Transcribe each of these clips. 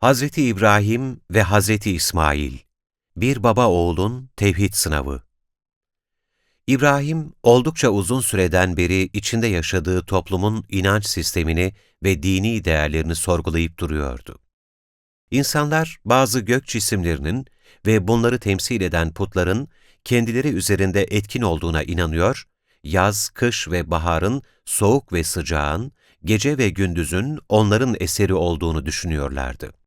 Hazreti İbrahim ve Hazreti İsmail Bir baba oğulun tevhid sınavı İbrahim, oldukça uzun süreden beri içinde yaşadığı toplumun inanç sistemini ve dini değerlerini sorgulayıp duruyordu. İnsanlar bazı gök cisimlerinin ve bunları temsil eden putların kendileri üzerinde etkin olduğuna inanıyor, yaz, kış ve baharın, soğuk ve sıcağın, gece ve gündüzün onların eseri olduğunu düşünüyorlardı.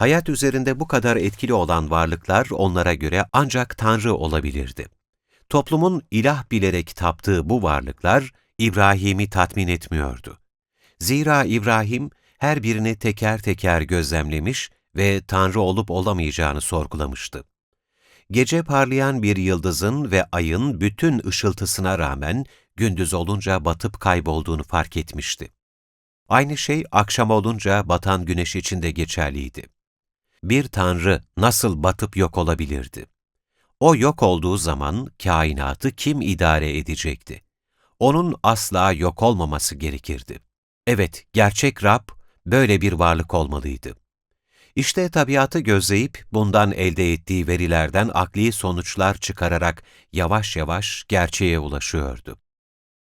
Hayat üzerinde bu kadar etkili olan varlıklar onlara göre ancak Tanrı olabilirdi. Toplumun ilah bilerek taptığı bu varlıklar İbrahim'i tatmin etmiyordu. Zira İbrahim her birini teker teker gözlemlemiş ve Tanrı olup olamayacağını sorgulamıştı. Gece parlayan bir yıldızın ve ayın bütün ışıltısına rağmen gündüz olunca batıp kaybolduğunu fark etmişti. Aynı şey akşam olunca batan güneş için de geçerliydi. Bir tanrı nasıl batıp yok olabilirdi? O yok olduğu zaman kainatı kim idare edecekti? Onun asla yok olmaması gerekirdi. Evet, gerçek Rab böyle bir varlık olmalıydı. İşte tabiatı gözleyip bundan elde ettiği verilerden akli sonuçlar çıkararak yavaş yavaş gerçeğe ulaşıyordu.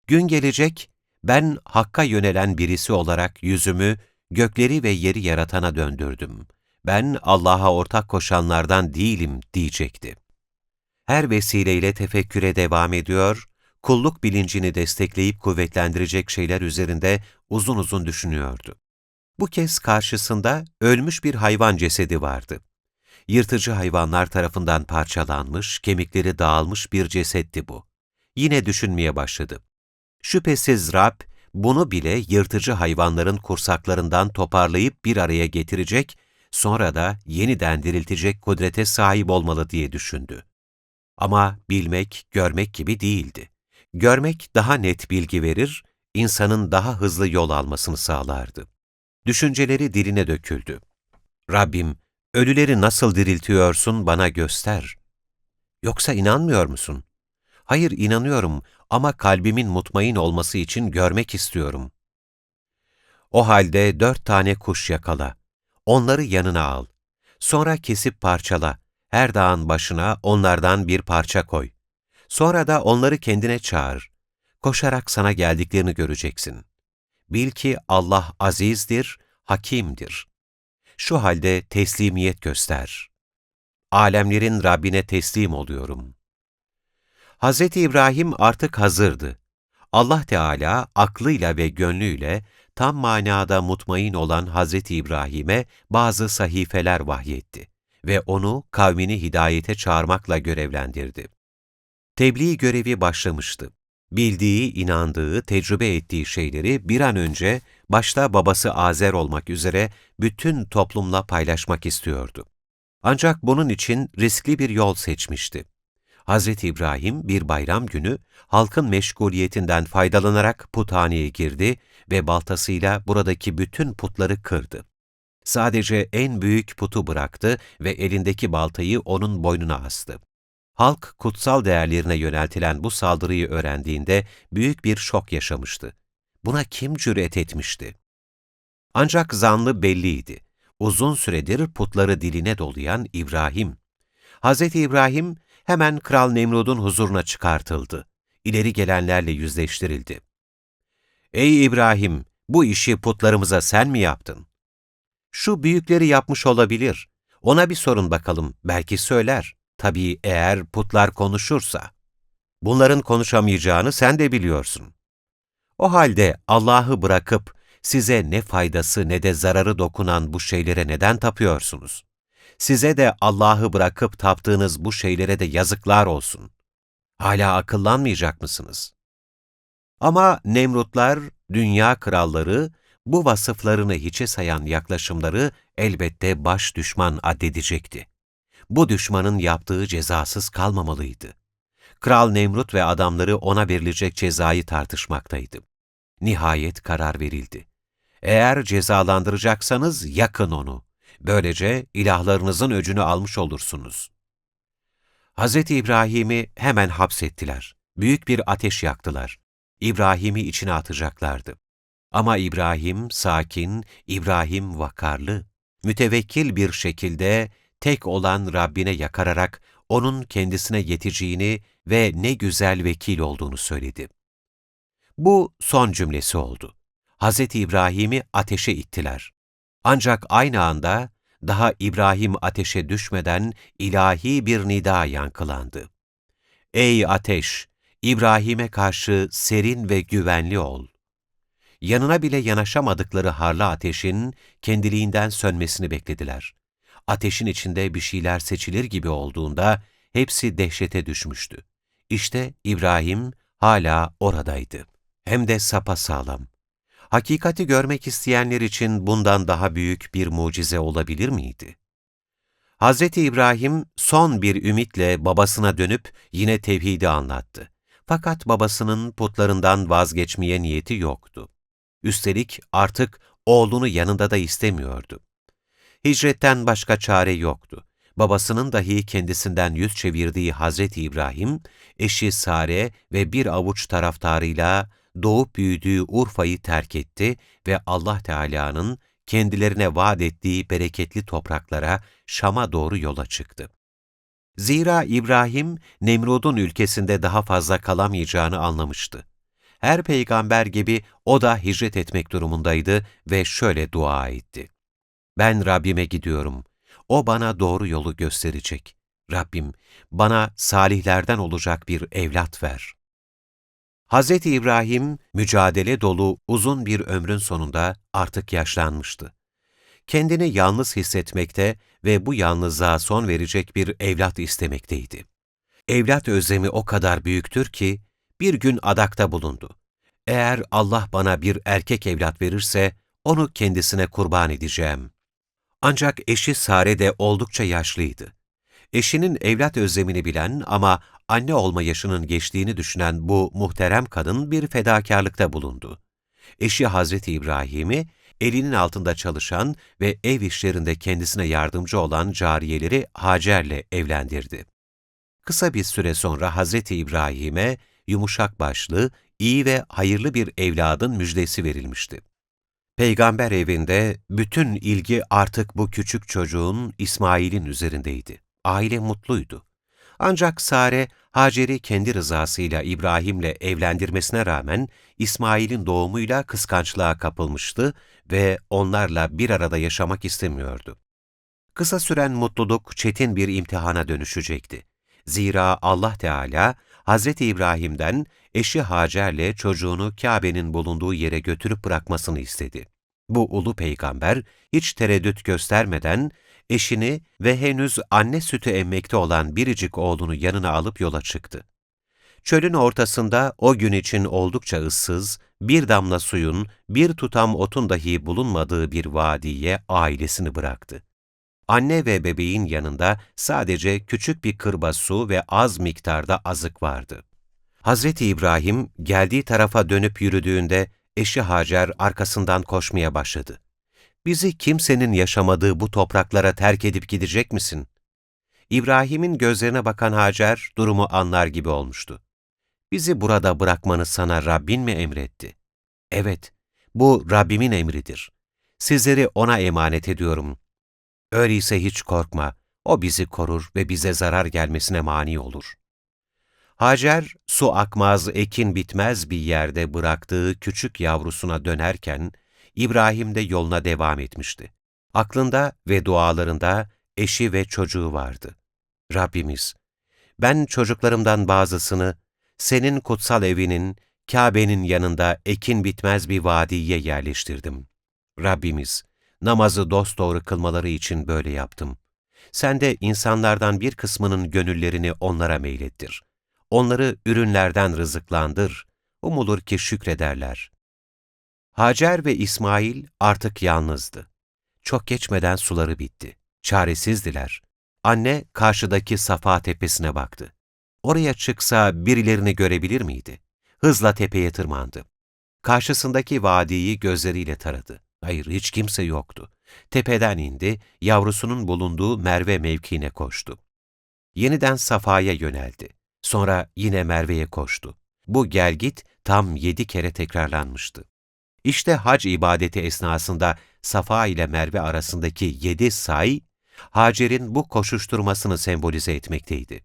Gün gelecek, ben Hakk'a yönelen birisi olarak yüzümü gökleri ve yeri yaratana döndürdüm. Ben Allah'a ortak koşanlardan değilim diyecekti. Her vesileyle tefekküre devam ediyor, kulluk bilincini destekleyip kuvvetlendirecek şeyler üzerinde uzun uzun düşünüyordu. Bu kez karşısında ölmüş bir hayvan cesedi vardı. Yırtıcı hayvanlar tarafından parçalanmış, kemikleri dağılmış bir cesetti bu. Yine düşünmeye başladı. Şüphesiz Rab, bunu bile yırtıcı hayvanların kursaklarından toparlayıp bir araya getirecek, sonra da yeniden diriltecek kudrete sahip olmalı diye düşündü. Ama bilmek, görmek gibi değildi. Görmek daha net bilgi verir, insanın daha hızlı yol almasını sağlardı. Düşünceleri diline döküldü. Rabbim, ölüleri nasıl diriltiyorsun bana göster. Yoksa inanmıyor musun? Hayır inanıyorum ama kalbimin mutmain olması için görmek istiyorum. O halde dört tane kuş yakala. Onları yanına al. Sonra kesip parçala. Her dağın başına onlardan bir parça koy. Sonra da onları kendine çağır. Koşarak sana geldiklerini göreceksin. Bil ki Allah azizdir, hakimdir. Şu halde teslimiyet göster. Alemlerin Rabbine teslim oluyorum. Hz. İbrahim artık hazırdı. Allah Teala aklıyla ve gönlüyle tam manada mutmain olan Hz. İbrahim'e bazı sahifeler vahyetti ve onu kavmini hidayete çağırmakla görevlendirdi. Tebliğ görevi başlamıştı. Bildiği, inandığı, tecrübe ettiği şeyleri bir an önce başta babası Azer olmak üzere bütün toplumla paylaşmak istiyordu. Ancak bunun için riskli bir yol seçmişti. Hz. İbrahim bir bayram günü halkın meşguliyetinden faydalanarak puthaneye girdi ve baltasıyla buradaki bütün putları kırdı. Sadece en büyük putu bıraktı ve elindeki baltayı onun boynuna astı. Halk kutsal değerlerine yöneltilen bu saldırıyı öğrendiğinde büyük bir şok yaşamıştı. Buna kim cüret etmişti? Ancak zanlı belliydi. Uzun süredir putları diline dolayan İbrahim. Hz. İbrahim hemen Kral Nemrud'un huzuruna çıkartıldı. İleri gelenlerle yüzleştirildi. Ey İbrahim! Bu işi putlarımıza sen mi yaptın? Şu büyükleri yapmış olabilir. Ona bir sorun bakalım, belki söyler. Tabii eğer putlar konuşursa. Bunların konuşamayacağını sen de biliyorsun. O halde Allah'ı bırakıp size ne faydası ne de zararı dokunan bu şeylere neden tapıyorsunuz? Size de Allah'ı bırakıp taptığınız bu şeylere de yazıklar olsun. Hala akıllanmayacak mısınız? Ama Nemrutlar, dünya kralları, bu vasıflarını hiçe sayan yaklaşımları elbette baş düşman addedecekti. Bu düşmanın yaptığı cezasız kalmamalıydı. Kral Nemrut ve adamları ona verilecek cezayı tartışmaktaydı. Nihayet karar verildi. Eğer cezalandıracaksanız yakın onu. Böylece ilahlarınızın öcünü almış olursunuz. Hz. İbrahim'i hemen hapsettiler. Büyük bir ateş yaktılar. İbrahim'i içine atacaklardı. Ama İbrahim sakin, İbrahim vakarlı. mütevekkil bir şekilde tek olan Rabbine yakararak onun kendisine yeteceğini ve ne güzel vekil olduğunu söyledi. Bu son cümlesi oldu. Hz. İbrahim'i ateşe ittiler. Ancak aynı anda daha İbrahim ateşe düşmeden ilahi bir nida yankılandı. Ey ateş! İbrahim'e karşı serin ve güvenli ol. Yanına bile yanaşamadıkları harlı ateşin kendiliğinden sönmesini beklediler. Ateşin içinde bir şeyler seçilir gibi olduğunda hepsi dehşete düşmüştü. İşte İbrahim hala oradaydı. Hem de sapasağlam. Hakikati görmek isteyenler için bundan daha büyük bir mucize olabilir miydi? Hz. İbrahim son bir ümitle babasına dönüp yine tevhidi anlattı. Fakat babasının putlarından vazgeçmeye niyeti yoktu. Üstelik artık oğlunu yanında da istemiyordu. Hicretten başka çare yoktu. Babasının dahi kendisinden yüz çevirdiği Hazreti İbrahim, eşi Sare ve bir avuç taraftarıyla doğup büyüdüğü Urfa'yı terk etti ve Allah Teala'nın kendilerine vaat ettiği bereketli topraklara, Şam'a doğru yola çıktı. Zira İbrahim, Nemrud'un ülkesinde daha fazla kalamayacağını anlamıştı. Her peygamber gibi o da hicret etmek durumundaydı ve şöyle dua etti. Ben Rabbime gidiyorum. O bana doğru yolu gösterecek. Rabbim, bana salihlerden olacak bir evlat ver. Hz. İbrahim, mücadele dolu uzun bir ömrün sonunda artık yaşlanmıştı. Kendini yalnız hissetmekte ve bu yalnızlığa son verecek bir evlat istemekteydi. Evlat özlemi o kadar büyüktür ki, bir gün adakta bulundu. Eğer Allah bana bir erkek evlat verirse, onu kendisine kurban edeceğim. Ancak eşi Sare de oldukça yaşlıydı. Eşinin evlat özlemini bilen ama anne olma yaşının geçtiğini düşünen bu muhterem kadın bir fedakarlıkta bulundu. Eşi Hazreti İbrahim'i elinin altında çalışan ve ev işlerinde kendisine yardımcı olan cariyeleri Hacer'le evlendirdi. Kısa bir süre sonra Hazreti İbrahim'e yumuşak başlı, iyi ve hayırlı bir evladın müjdesi verilmişti. Peygamber evinde bütün ilgi artık bu küçük çocuğun İsmail'in üzerindeydi. Aile mutluydu. Ancak Sare, Hacer'i kendi rızasıyla İbrahim'le evlendirmesine rağmen İsmail'in doğumuyla kıskançlığa kapılmıştı ve onlarla bir arada yaşamak istemiyordu. Kısa süren mutluluk çetin bir imtihana dönüşecekti. Zira Allah Teala Hz. İbrahim'den eşi Hacer'le çocuğunu Kabe'nin bulunduğu yere götürüp bırakmasını istedi. Bu ulu peygamber hiç tereddüt göstermeden eşini ve henüz anne sütü emmekte olan biricik oğlunu yanına alıp yola çıktı. Çölün ortasında o gün için oldukça ıssız, bir damla suyun, bir tutam otun dahi bulunmadığı bir vadiye ailesini bıraktı. Anne ve bebeğin yanında sadece küçük bir kırba su ve az miktarda azık vardı. Hazreti İbrahim geldiği tarafa dönüp yürüdüğünde eşi Hacer arkasından koşmaya başladı. Bizi kimsenin yaşamadığı bu topraklara terk edip gidecek misin? İbrahim'in gözlerine bakan Hacer durumu anlar gibi olmuştu. Bizi burada bırakmanı sana Rabbin mi emretti? Evet, bu Rabbimin emridir. Sizleri ona emanet ediyorum. Öyleyse hiç korkma, o bizi korur ve bize zarar gelmesine mani olur. Hacer, su akmaz, ekin bitmez bir yerde bıraktığı küçük yavrusuna dönerken, İbrahim de yoluna devam etmişti. Aklında ve dualarında eşi ve çocuğu vardı. Rabbimiz, ben çocuklarımdan bazısını senin kutsal evinin, Kabe'nin yanında ekin bitmez bir vadiye yerleştirdim. Rabbimiz, namazı dosdoğru kılmaları için böyle yaptım. Sen de insanlardan bir kısmının gönüllerini onlara meylettir. Onları ürünlerden rızıklandır, umulur ki şükrederler. Hacer ve İsmail artık yalnızdı. Çok geçmeden suları bitti. Çaresizdiler. Anne karşıdaki Safa tepesine baktı. Oraya çıksa birilerini görebilir miydi? Hızla tepeye tırmandı. Karşısındaki vadiyi gözleriyle taradı. Hayır, hiç kimse yoktu. Tepeden indi, yavrusunun bulunduğu Merve mevkiine koştu. Yeniden Safa'ya yöneldi. Sonra yine Merve'ye koştu. Bu gelgit tam yedi kere tekrarlanmıştı. İşte hac ibadeti esnasında Safa ile Merve arasındaki yedi say, Hacer'in bu koşuşturmasını sembolize etmekteydi.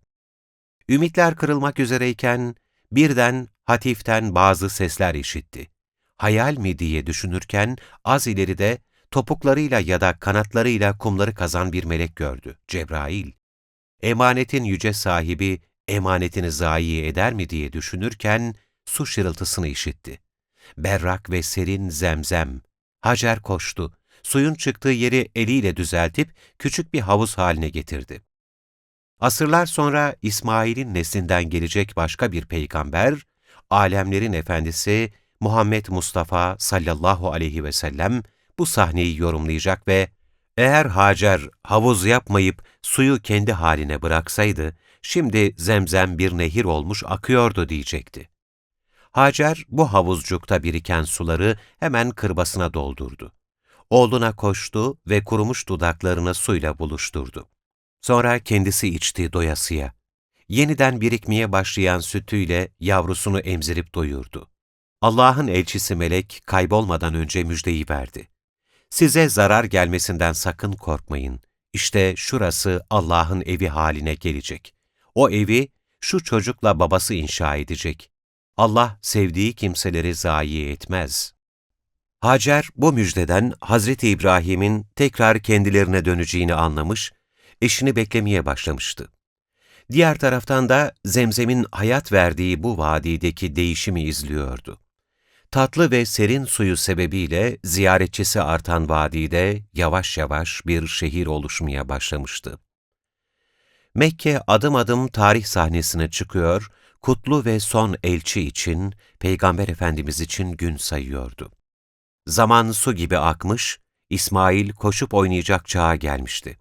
Ümitler kırılmak üzereyken birden Hatif'ten bazı sesler işitti. Hayal mi diye düşünürken az ileride topuklarıyla ya da kanatlarıyla kumları kazan bir melek gördü, Cebrail. Emanetin yüce sahibi emanetini zayi eder mi diye düşünürken su şırıltısını işitti. Berrak ve serin zemzem. Hacer koştu. Suyun çıktığı yeri eliyle düzeltip küçük bir havuz haline getirdi. Asırlar sonra İsmail'in neslinden gelecek başka bir peygamber, alemlerin efendisi Muhammed Mustafa sallallahu aleyhi ve sellem bu sahneyi yorumlayacak ve eğer Hacer havuz yapmayıp suyu kendi haline bıraksaydı, şimdi zemzem bir nehir olmuş akıyordu diyecekti. Hacer bu havuzcukta biriken suları hemen kırbasına doldurdu. Oğluna koştu ve kurumuş dudaklarını suyla buluşturdu. Sonra kendisi içti doyasıya. Yeniden birikmeye başlayan sütüyle yavrusunu emzirip doyurdu. Allah'ın elçisi melek kaybolmadan önce müjdeyi verdi. Size zarar gelmesinden sakın korkmayın. İşte şurası Allah'ın evi haline gelecek. O evi şu çocukla babası inşa edecek. Allah sevdiği kimseleri zayi etmez. Hacer bu müjdeden Hazreti İbrahim'in tekrar kendilerine döneceğini anlamış, eşini beklemeye başlamıştı. Diğer taraftan da Zemzem'in hayat verdiği bu vadideki değişimi izliyordu. Tatlı ve serin suyu sebebiyle ziyaretçisi artan vadide yavaş yavaş bir şehir oluşmaya başlamıştı. Mekke adım adım tarih sahnesine çıkıyor, kutlu ve son elçi için, Peygamber Efendimiz için gün sayıyordu. Zaman su gibi akmış, İsmail koşup oynayacak çağa gelmişti.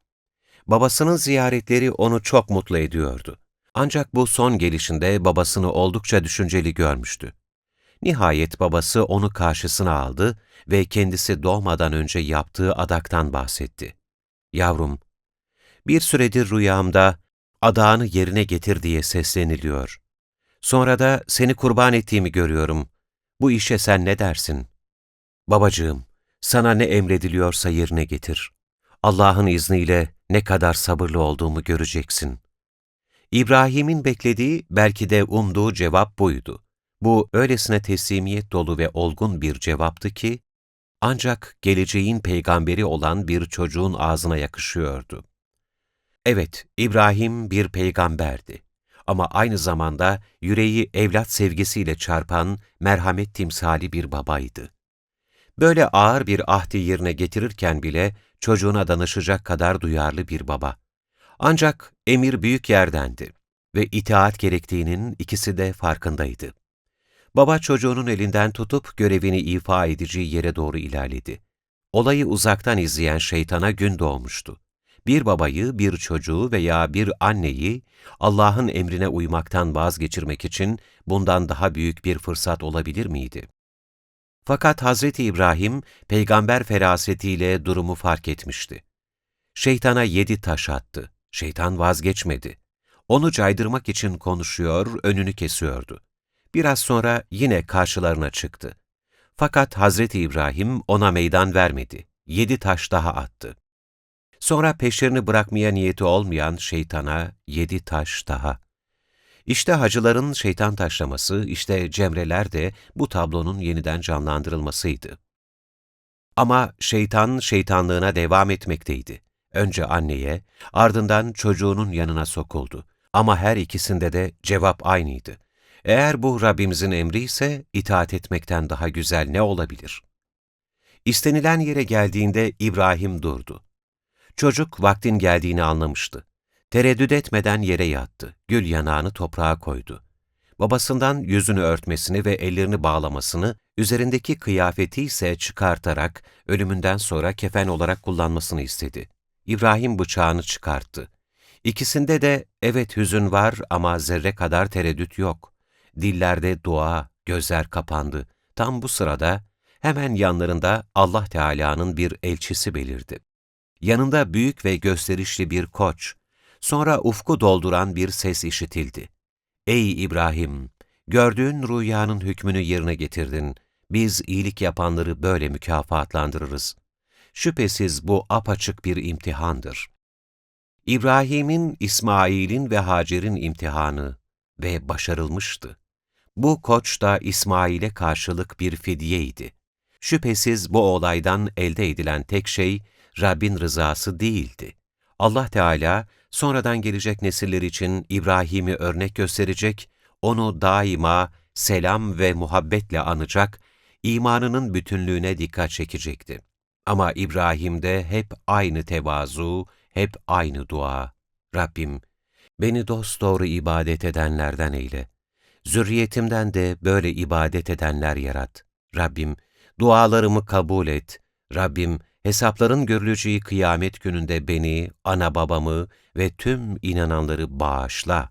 Babasının ziyaretleri onu çok mutlu ediyordu. Ancak bu son gelişinde babasını oldukça düşünceli görmüştü. Nihayet babası onu karşısına aldı ve kendisi doğmadan önce yaptığı adaktan bahsetti. Yavrum, bir süredir rüyamda adağını yerine getir diye sesleniliyor. Sonra da seni kurban ettiğimi görüyorum. Bu işe sen ne dersin? Babacığım, sana ne emrediliyorsa yerine getir. Allah'ın izniyle ne kadar sabırlı olduğumu göreceksin. İbrahim'in beklediği, belki de umduğu cevap buydu. Bu öylesine teslimiyet dolu ve olgun bir cevaptı ki, ancak geleceğin peygamberi olan bir çocuğun ağzına yakışıyordu. Evet, İbrahim bir peygamberdi. Ama aynı zamanda yüreği evlat sevgisiyle çarpan merhamet timsali bir babaydı. Böyle ağır bir ahdi yerine getirirken bile çocuğuna danışacak kadar duyarlı bir baba. Ancak emir büyük yerdendi ve itaat gerektiğinin ikisi de farkındaydı. Baba çocuğunun elinden tutup görevini ifa edeceği yere doğru ilerledi. Olayı uzaktan izleyen şeytana gün doğmuştu. Bir babayı, bir çocuğu veya bir anneyi Allah'ın emrine uymaktan vazgeçirmek için bundan daha büyük bir fırsat olabilir miydi? Fakat Hazreti İbrahim, peygamber ferasetiyle durumu fark etmişti. Şeytana yedi taş attı. Şeytan vazgeçmedi. Onu caydırmak için konuşuyor, önünü kesiyordu. Biraz sonra yine karşılarına çıktı. Fakat Hazreti İbrahim ona meydan vermedi. Yedi taş daha attı. Sonra peşlerini bırakmaya niyeti olmayan şeytana yedi taş daha. İşte hacıların şeytan taşlaması, işte cemreler de bu tablonun yeniden canlandırılmasıydı. Ama şeytan şeytanlığına devam etmekteydi. Önce anneye, ardından çocuğunun yanına sokuldu. Ama her ikisinde de cevap aynıydı. Eğer bu Rabbimizin emri ise itaat etmekten daha güzel ne olabilir? İstenilen yere geldiğinde İbrahim durdu. Çocuk vaktin geldiğini anlamıştı. Tereddüt etmeden yere yattı, gül yanağını toprağa koydu. Babasından yüzünü örtmesini ve ellerini bağlamasını, üzerindeki kıyafeti ise çıkartarak ölümünden sonra kefen olarak kullanmasını istedi. İbrahim bıçağını çıkarttı. İkisinde de evet hüzün var ama zerre kadar tereddüt yok. Dillerde dua, gözler kapandı. Tam bu sırada hemen yanlarında Allah Teala'nın bir elçisi belirdi. Yanında büyük ve gösterişli bir koç, sonra ufku dolduran bir ses işitildi. Ey İbrahim! Gördüğün rüyanın hükmünü yerine getirdin. Biz iyilik yapanları böyle mükafatlandırırız. Şüphesiz bu apaçık bir imtihandır. İbrahim'in, İsmail'in ve Hacer'in imtihanı ve başarılmıştı. Bu koç da İsmail'e karşılık bir fidyeydi. Şüphesiz bu olaydan elde edilen tek şey Rabbin rızası değildi. Allah Teala sonradan gelecek nesiller için İbrahim'i örnek gösterecek, onu daima selam ve muhabbetle anacak, imanının bütünlüğüne dikkat çekecekti. Ama İbrahim'de hep aynı tevazu, hep aynı dua. Rabbim, beni dosdoğru ibadet edenlerden eyle. Zürriyetimden de böyle ibadet edenler yarat. Rabbim, dualarımı kabul et. Rabbim, hesapların görüleceği kıyamet gününde beni, ana babamı ve tüm inananları bağışla.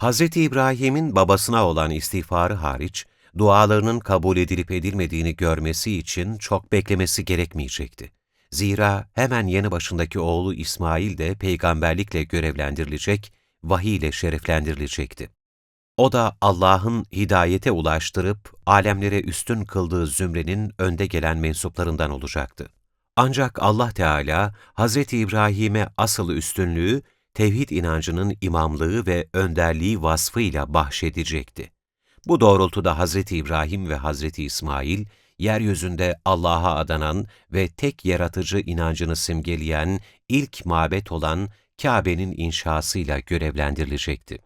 Hz. İbrahim'in babasına olan istiğfarı hariç, dualarının kabul edilip edilmediğini görmesi için çok beklemesi gerekmeyecekti. Zira hemen yanı başındaki oğlu İsmail de peygamberlikle görevlendirilecek, vahiy ile şereflendirilecekti. O da Allah'ın hidayete ulaştırıp alemlere üstün kıldığı zümrenin önde gelen mensuplarından olacaktı. Ancak Allah Teala Hz. İbrahim'e asıl üstünlüğü tevhid inancının imamlığı ve önderliği vasfıyla bahşedecekti. Bu doğrultuda Hz. İbrahim ve Hz. İsmail, yeryüzünde Allah'a adanan ve tek yaratıcı inancını simgeleyen ilk mabet olan Kabe'nin inşasıyla görevlendirilecekti.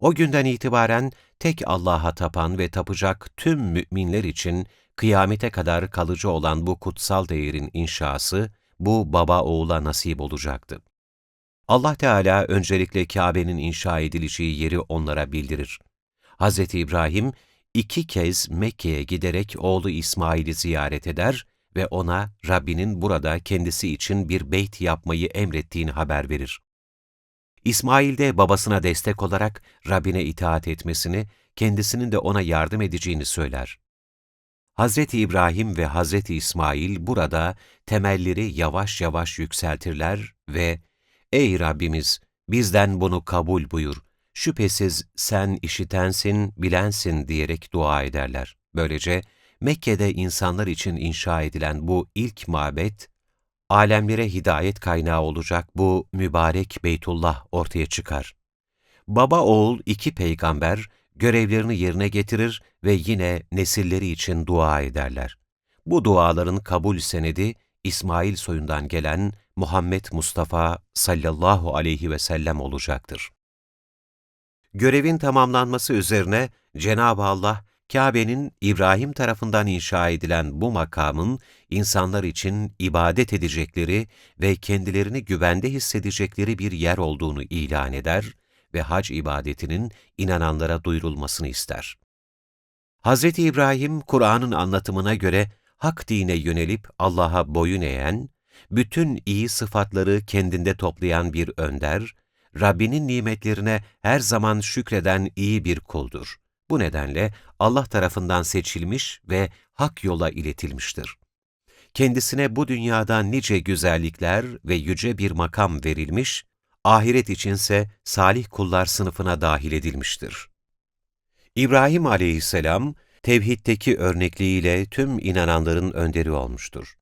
O günden itibaren tek Allah'a tapan ve tapacak tüm müminler için kıyamete kadar kalıcı olan bu kutsal değerin inşası, bu baba oğula nasip olacaktı. Allah Teala öncelikle Kabe'nin inşa edileceği yeri onlara bildirir. Hz. İbrahim iki kez Mekke'ye giderek oğlu İsmail'i ziyaret eder ve ona Rabbinin burada kendisi için bir beyt yapmayı emrettiğini haber verir. İsmail de babasına destek olarak Rabbine itaat etmesini, kendisinin de ona yardım edeceğini söyler. Hz. İbrahim ve Hz. İsmail burada temelleri yavaş yavaş yükseltirler ve ''Ey Rabbimiz, bizden bunu kabul buyur, şüphesiz sen işitensin, bilensin.'' diyerek dua ederler. Böylece Mekke'de insanlar için inşa edilen bu ilk mabet, alemlere hidayet kaynağı olacak bu mübarek Beytullah ortaya çıkar. Baba oğul iki peygamber görevlerini yerine getirir ve yine nesilleri için dua ederler. Bu duaların kabul senedi İsmail soyundan gelen Muhammed Mustafa sallallahu aleyhi ve sellem olacaktır. Görevin tamamlanması üzerine Cenab-ı Allah Kabe'nin İbrahim tarafından inşa edilen bu makamın insanlar için ibadet edecekleri ve kendilerini güvende hissedecekleri bir yer olduğunu ilan eder ve hac ibadetinin inananlara duyurulmasını ister. Hz. İbrahim, Kur'an'ın anlatımına göre hak dine yönelip Allah'a boyun eğen, bütün iyi sıfatları kendinde toplayan bir önder, Rabbinin nimetlerine her zaman şükreden iyi bir kuldur. Bu nedenle Allah tarafından seçilmiş ve hak yola iletilmiştir. Kendisine bu dünyada nice güzellikler ve yüce bir makam verilmiş, ahiret içinse salih kullar sınıfına dahil edilmiştir. İbrahim aleyhisselam, tevhiddeki örnekliğiyle tüm inananların önderi olmuştur.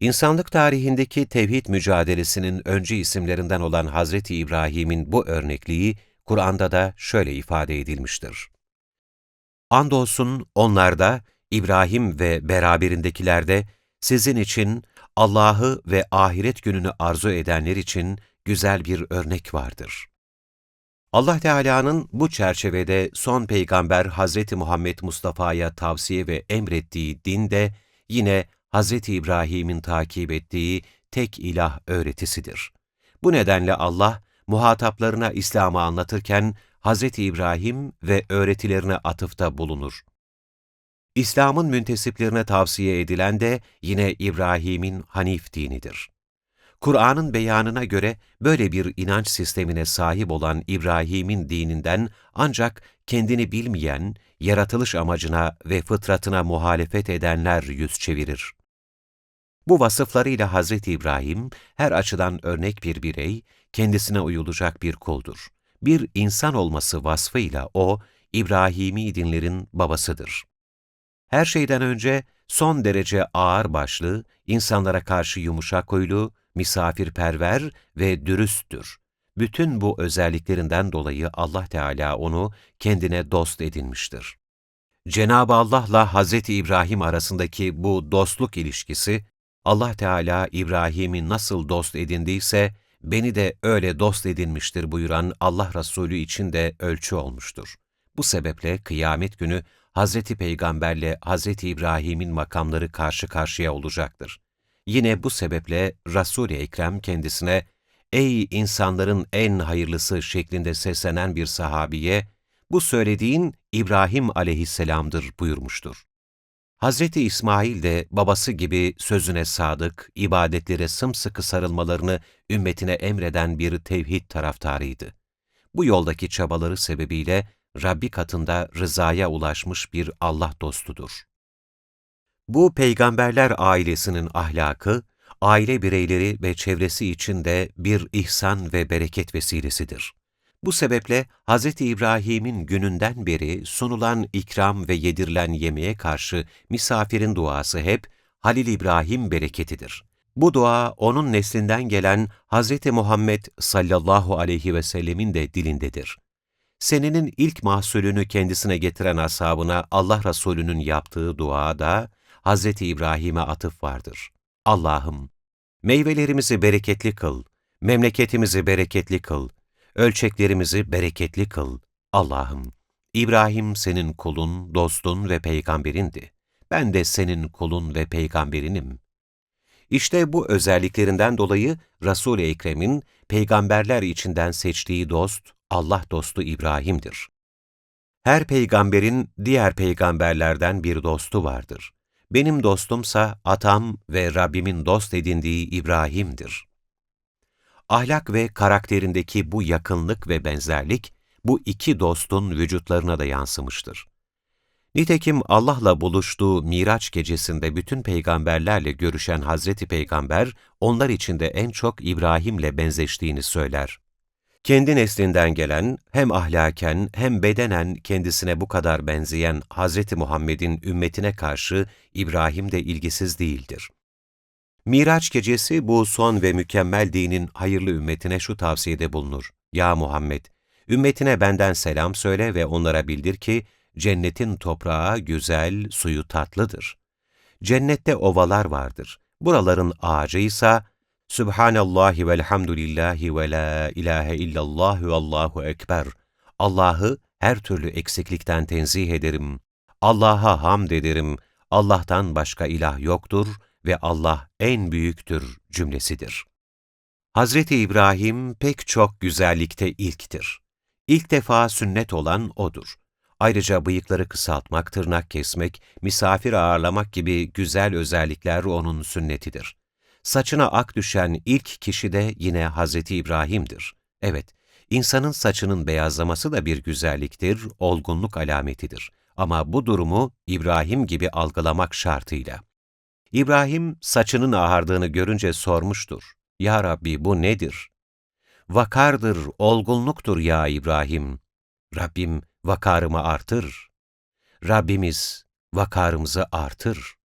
İnsanlık tarihindeki tevhid mücadelesinin öncü isimlerinden olan Hazreti İbrahim'in bu örnekliği, Kur'an'da da şöyle ifade edilmiştir. Andolsun onlarda, İbrahim ve beraberindekilerde sizin için Allah'ı ve ahiret gününü arzu edenler için güzel bir örnek vardır. Allah Teala'nın bu çerçevede son peygamber Hz. Muhammed Mustafa'ya tavsiye ve emrettiği din de yine Hz. İbrahim'in takip ettiği tek ilah öğretisidir. Bu nedenle Allah, muhataplarına İslam'ı anlatırken Hz. İbrahim ve öğretilerine atıfta bulunur. İslam'ın müntesiplerine tavsiye edilen de yine İbrahim'in Hanif dinidir. Kur'an'ın beyanına göre böyle bir inanç sistemine sahip olan İbrahim'in dininden ancak kendini bilmeyen, yaratılış amacına ve fıtratına muhalefet edenler yüz çevirir. Bu vasıflarıyla Hz. İbrahim her açıdan örnek bir birey, kendisine uyulacak bir kuldur. Bir insan olması vasfıyla o, İbrahimi dinlerin babasıdır. Her şeyden önce son derece ağır başlı, insanlara karşı yumuşak huylu, misafirperver ve dürüsttür. Bütün bu özelliklerinden dolayı Allah Teala onu kendine dost edinmiştir. Cenab-ı Allah'la Hz. İbrahim arasındaki bu dostluk ilişkisi, Allah Teala İbrahim'i nasıl dost edindiyse, beni de öyle dost edinmiştir buyuran Allah Resulü için de ölçü olmuştur. Bu sebeple kıyamet günü Hz. Peygamberle Hz. İbrahim'in makamları karşı karşıya olacaktır. Yine bu sebeple Resul-i Ekrem kendisine, ''Ey insanların en hayırlısı'' şeklinde seslenen bir sahabiye, bu söylediğin İbrahim aleyhisselamdır buyurmuştur. Hazreti İsmail de babası gibi sözüne sadık, ibadetlere sımsıkı sarılmalarını ümmetine emreden bir tevhid taraftarıydı. Bu yoldaki çabaları sebebiyle Rabbi katında rızaya ulaşmış bir Allah dostudur. Bu peygamberler ailesinin ahlakı, aile bireyleri ve çevresi için de bir ihsan ve bereket vesilesidir. Bu sebeple Hz. İbrahim'in gününden beri sunulan ikram ve yedirilen yemeğe karşı misafirin duası hep Halil İbrahim bereketidir. Bu dua onun neslinden gelen Hz. Muhammed sallallahu aleyhi ve sellemin de dilindedir. Senenin ilk mahsulünü kendisine getiren ashabına Allah Resulü'nün yaptığı dua da Hz. İbrahim'e atıf vardır. Allah'ım, meyvelerimizi bereketli kıl, memleketimizi bereketli kıl, ölçeklerimizi bereketli kıl. Allah'ım, İbrahim senin kulun, dostun ve peygamberindi. Ben de senin kulun ve peygamberinim. İşte bu özelliklerinden dolayı Resul-i Ekrem'in peygamberler içinden seçtiği dost, Allah dostu İbrahim'dir. Her peygamberin diğer peygamberlerden bir dostu vardır. Benim dostumsa atam ve Rabbimin dost edindiği İbrahim'dir. Ahlak ve karakterindeki bu yakınlık ve benzerlik, bu iki dostun vücutlarına da yansımıştır. Nitekim Allah'la buluştuğu Miraç gecesinde bütün peygamberlerle görüşen Hazreti Peygamber, onlar içinde en çok İbrahim'le benzeştiğini söyler. Kendi neslinden gelen, hem ahlaken hem bedenen kendisine bu kadar benzeyen Hz. Muhammed'in ümmetine karşı İbrahim de ilgisiz değildir. Miraç gecesi bu son ve mükemmel dinin hayırlı ümmetine şu tavsiyede bulunur. Ya Muhammed! Ümmetine benden selam söyle ve onlara bildir ki, cennetin toprağı güzel, suyu tatlıdır. Cennette ovalar vardır. Buraların ağacı ise, Sübhanallahi velhamdülillahi ve la ilahe illallah ve Allahu ekber. Allah'ı her türlü eksiklikten tenzih ederim. Allah'a hamd ederim. Allah'tan başka ilah yoktur ve Allah en büyüktür cümlesidir. Hazreti İbrahim pek çok güzellikte ilktir. İlk defa sünnet olan O'dur. Ayrıca bıyıkları kısaltmak, tırnak kesmek, misafir ağırlamak gibi güzel özellikler O'nun sünnetidir. Saçına ak düşen ilk kişi de yine Hazreti İbrahim'dir. Evet, insanın saçının beyazlaması da bir güzelliktir, olgunluk alametidir. Ama bu durumu İbrahim gibi algılamak şartıyla. İbrahim saçının ağardığını görünce sormuştur. Ya Rabbi bu nedir? Vakardır, olgunluktur ya İbrahim. Rabbim vakarımı artır. Rabbimiz vakarımızı artır.